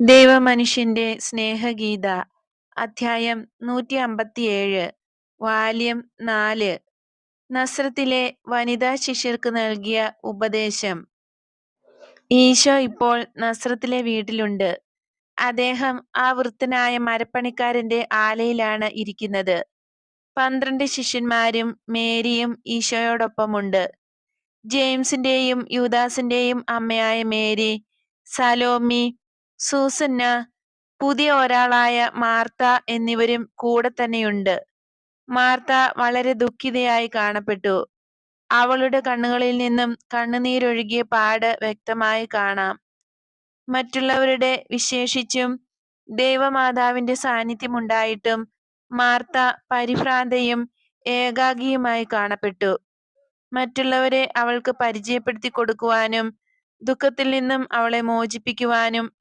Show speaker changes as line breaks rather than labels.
ദൈവമനുഷ്യന്റെ സ്നേഹഗീത അധ്യായം നൂറ്റി അമ്പത്തിയേഴ് വാല്യം നാല്. നസ്രത്തിലെ വനിതാ ശിഷ്യർക്ക് നൽകിയ ഉപദേശം. ഈശോ ഇപ്പോൾ നസ്രത്തിലെ വീട്ടിലുണ്ട്. അദ്ദേഹം ആ വൃത്തനായ മരപ്പണിക്കാരന്റെ ആലയിലാണ് ഇരിക്കുന്നത്. പന്ത്രണ്ട് ശിഷ്യന്മാരും മേരിയും ഈശോയോടൊപ്പമുണ്ട്. ജെയിംസിന്റെയും യൂദാസിന്റെയും അമ്മയായ മേരി സലോമി സൂസന്ന പുതിയ ഒരാളായ മാർത്ത എന്നിവരും കൂടെ തന്നെയുണ്ട്. മാർത്ത വളരെ ദുഃഖിതയായി കാണപ്പെട്ടു. അവളുടെ കണ്ണുകളിൽ നിന്നും കണ്ണുനീരൊഴുകിയ പാട് വ്യക്തമായി കാണാം. മറ്റുള്ളവരുടെ വിശേഷിച്ചും ദൈവമാതാവിന്റെ സാന്നിധ്യമുണ്ടായിട്ടും മാർത്ത പരിഭ്രാന്തയും ഏകാഗിയുമായി കാണപ്പെട്ടു. മറ്റുള്ളവരെ അവൾക്ക് പരിചയപ്പെടുത്തി കൊടുക്കുവാനും ദുഃഖത്തിൽ നിന്നും അവളെ മോചിപ്പിക്കുവാനും